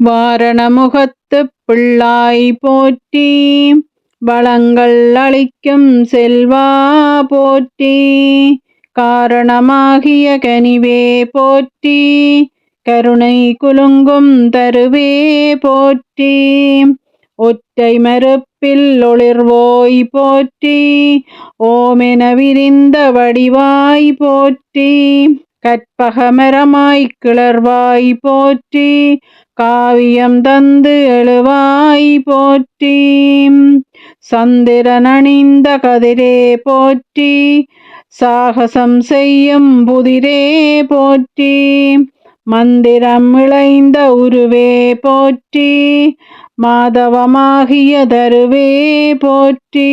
வாரணமுகத்து பிள்ளாய் போற்றி வளங்கள் அளிக்கும் செல்வா போற்றி காரணமாகிய கனிவே போற்றி கருணை குலுங்கும் தருவே போற்றி ஒற்றை மறுப்பில் ஒளிர்வோய் போற்றி ஓமென விரிந்த வடிவாய் போற்றி கற்பகமரமாய் கிளர்வாய் போற்றி காவியம் தந்து எழுவாய் போற்றி. சந்திரன் அணிந்த கதிரே போற்றி. சாகசம் செய்யும் புதிரே போற்றி. மந்திரம் இழைந்த உருவே போற்றி. மாதவமாகிய தருவே போற்றி.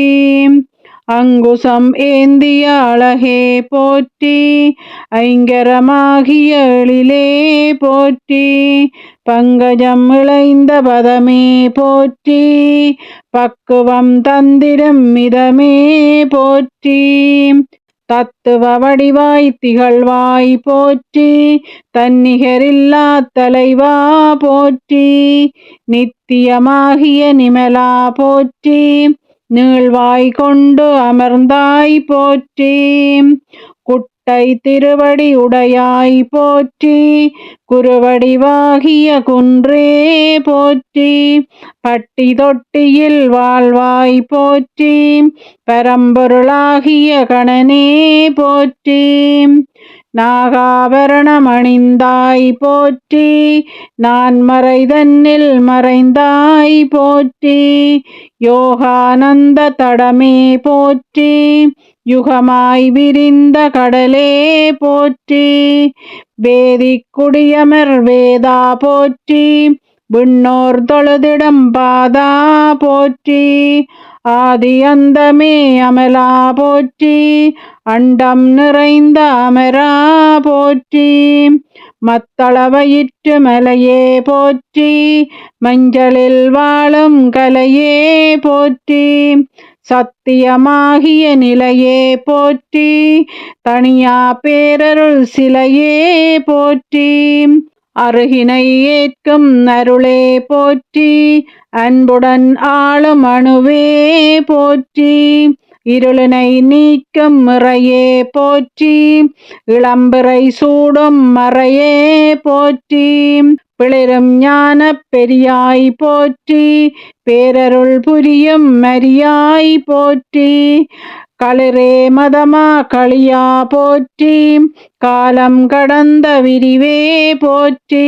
அங்குசம் ஏந்திய அழகே போற்றி. ஐங்கரமாகிய எழிலே போற்றி. பங்கஜம் இழைந்த பதமே போற்றி பக்குவம் தந்திரம் மிதமே போற்றி. தத்துவ வடிவாய் திகழ்வாய் போற்றி தன்னிகரில்லா தலைவா போற்றி. நித்தியமாகிய நிமலா போற்றி நீழ்வாய் கொண்டு அமர்ந்தாய் போற்றி. குட்டை திருவடி உடையாய் போற்றி குருவடிவாகிய குன்றே போற்றி பட்டி தொட்டியில் வாழ்வாய் போற்றி பரம்பொருளாகிய கணனே போற்றி. நாகாபரணமணிந்தாய் போற்றி. நான் மறைதன்னில் மறைந்தாய் போற்றி. யோகானந்த தடமே போற்றி. யுகமாய் விரிந்த கடலே போற்றி. வேதிக் குடியமர் வேதா போற்றி. விண்ணோர் தொழுதிடம் பாதா போற்றி. ஆதி அந்தமே அமலா போற்றி அண்டம் நிறைந்த அமரா போற்றி மத்தளவயிற்று மலையே போற்றி மஞ்சளில் வாழும் கலையே போற்றி சத்தியமாகிய நிலையே போற்றி தனியா பேரருள் சிலையே போற்றி. அருகினை ஏற்கும் அருளே போற்றி. அன்புடன் ஆளும் அணுவே போற்றி. இருளினை நீக்கும் முறையே போற்றி. இளம்பிறை சூடும் மறையே போற்றி. பிளிரும் ஞான பெரியாய் போற்றி. பேரருள் புரியும் மரியாய் போற்றி. களிரே மதமா களியா போற்றி காலம் கடந்த விரிவே போற்றி